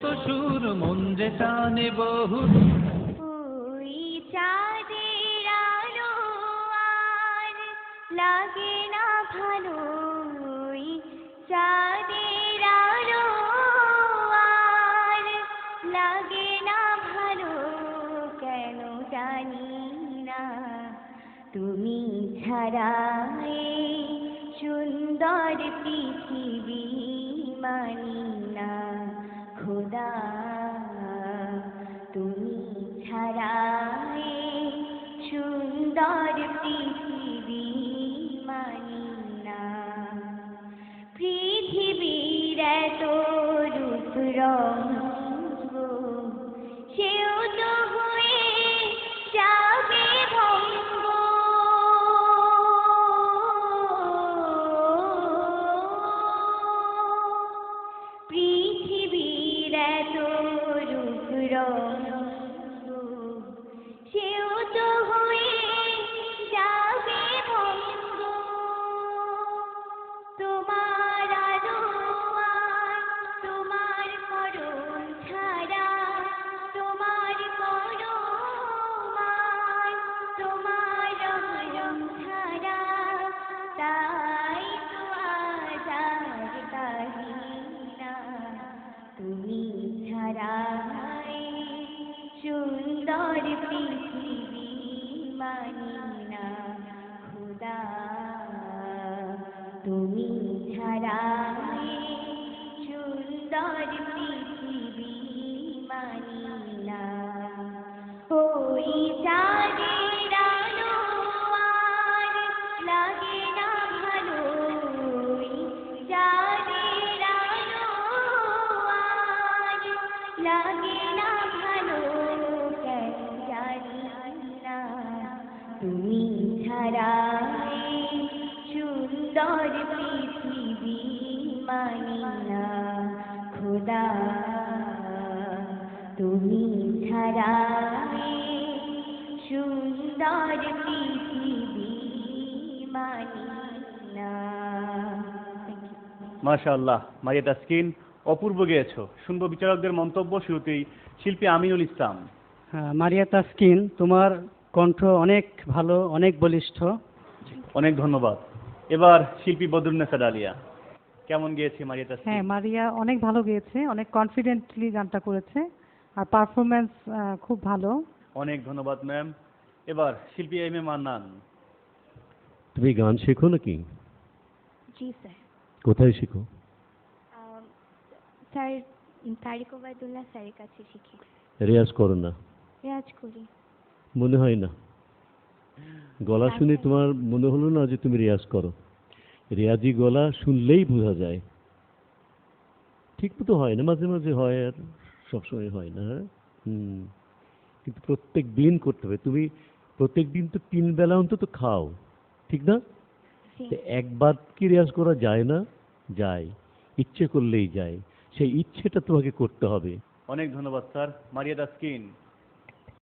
তো সুর টানে বহু। চাঁদের লাগে না ভালো। চাঁদের লাগে না ভালো। কেন তুমি ছাড়া সুন্দর পৃথিবী মানি। খোদা তুমি ছাড়া সুন্দর পৃথিবী মানি না। পৃথিবীর তো রূপ রঙ্গ রূপ সুন্দর পৃথিবী মানি না, খুদা। তুমি ছাড়াই সুন্দর পৃথিবী মানি না। ওই চাঁদের আলো আর লাগে না ভালো, ওই চাঁদের আলো আর লাগে না তুমি ছাড়া সুন্দর পৃথিবী মানি না খোদা। তুমি ছাড়া সুন্দর পৃথিবী মানি না। মাশাআল্লাহ মারিয়া তাসকিন অপূর্ব গেয়েছো। শুনব বিচারকদের মন্তব্য শুরুতেই শিল্পী আমিনুল ইসলাম। হ্যাঁ, মারিয়া তাসকিন তোমার কণ্ঠ অনেক ভালো অনেক বলিষ্ঠ। অনেক ধন্যবাদ। এবার শিল্পী বদরুন্নেসা ডালিয়া। কেমন গিয়েছে মারিয়া হ্যাঁ মারিয়া অনেক ভালো গেয়েছে অনেক কনফিডেন্টলি গানটা করেছে আর পারফরমেন্স খুব ভালো। অনেক ধন্যবাদ ম্যাম এবার শিল্পী এম এ মান্নান। তুমি গান শেখো নাকি? জি স্যার। কোথায় শেখো? স্যার তারিক ওবায়দুল্লাহ স্যারের কাছে শিখি। রেয়াজ করো না। রেয়াজ করি। মনে হয় না। গলা শুনে আচ্ছা। তোমার মনে হলো না যে তুমি রেয়াজ করো? রেয়াজি গলা শুনলেই বোঝা যায়। ঠিক মতো হয় না মাঝে মাঝে হয় আর সবসময় হয় না হ্যাঁ? হুম। কিন্তু প্রত্যেক দিন করতে হবে। তুমি প্রত্যেক দিন তো তিন বেলা অন্তত খাও ঠিক না? একবার কি রেয়াজ করা যায় না? যায়। ইচ্ছে করলেই যায়। সেই ইচ্ছেটা তোমাকে করতে হবে। অনেক ধন্যবাদ স্যার। মারিয়া তাসকিন